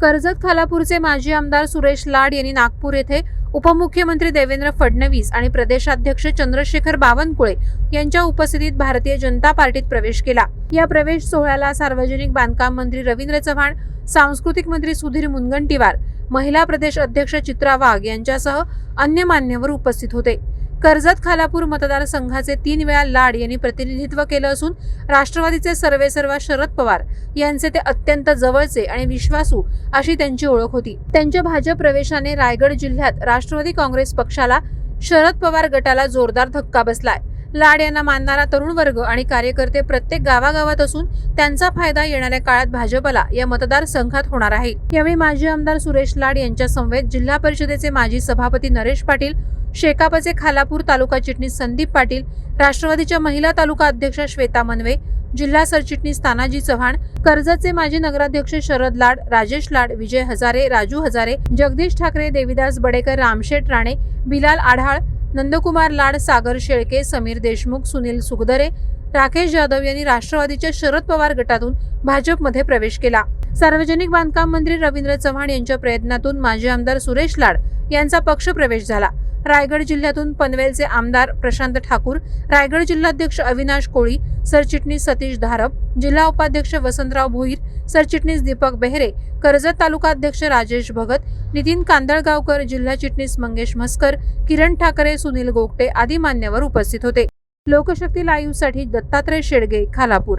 कर्जत खालापूरचे माजी आमदार सुरेश लाड यांनी नागपूर येथे उपमुख्यमंत्री देवेंद्र फडणवीस आणि प्रदेशाध्यक्ष चंद्रशेखर बावनकुळे यांच्या उपस्थितीत भारतीय जनता पार्टीत प्रवेश केला. या प्रवेश सोहळ्याला सार्वजनिक बांधकाम मंत्री रवींद्र चव्हाण सांस्कृतिक मंत्री सुधीर मुनगंटीवार महिला प्रदेश अध्यक्ष चित्रा वाघ यांच्यासह अन्य मान्यवर उपस्थित होते. कर्जत खालापूर मतदारसंघाचे तीन वेळा लाड यांनी प्रतिनिधित्व केलं असून राष्ट्रवादीचे सर्वेसर्वा शरद पवार यांचे ते अत्यंत जवळचे आणि विश्वासू अशी त्यांची ओळख होती. त्यांच्या भाजप प्रवेशाने रायगड जिल्ह्यात राष्ट्रवादी काँग्रेस पक्षाला शरद पवार गटाला जोरदार धक्का बसलाय. लाड यांना मानणारा तरुण वर्ग आणि कार्यकर्ते प्रत्येक गावागावात असून त्यांचा फायदा येणाऱ्या काळात भाजपला या मतदारसंघात होणार आहे. यावेळी माजी आमदार सुरेश लाड यांच्या समवेत जिल्हा परिषदेचे माजी सभापती नरेश पाटील शेकापचे खालापूर तालुका चिटणीस संदीप पाटील राष्ट्रवादीच्या महिला तालुका अध्यक्ष श्वेता मनवे जिल्हा सरचिटणीस तानाजी चव्हाण कर्जतचे माजी नगराध्यक्ष शरद लाड राजेश लाड विजय हजारे राजू हजारे जगदीश ठाकरे देविदास बडेकर रामशेठ राणे बिलाल आढाळ नंदकुमार लाड सागर शेळके समीर देशमुख सुनील सुगदरे राकेश जाधव यांनी राष्ट्रवादीच्या शरद पवार गटातून भाजपमध्ये प्रवेश केला. सार्वजनिक बांधकाम मंत्री रवींद्र चव्हाण यांच्या प्रयत्नातून माजी आमदार सुरेश लाड यांचा पक्ष प्रवेश झाला. रायगड जिल्ह्यातून पनवेलचे आमदार प्रशांत ठाकूर रायगड जिल्हाध्यक्ष अविनाश कोळी सरचिटणीस सतीश धारप जिल्हा उपाध्यक्ष वसंतराव भोईर सरचिटणीस दीपक बेहरे कर्जत तालुका अध्यक्ष राजेश भगत नितीन कांदळगावकर जिल्हा चिटणीस मंगेश म्हस्कर किरण ठाकरे सुनील गोगटे आदी मान्यवर उपस्थित होते. लोकशक्ती लाईव्हसाठी दत्तात्रय शेडगे खालापूर.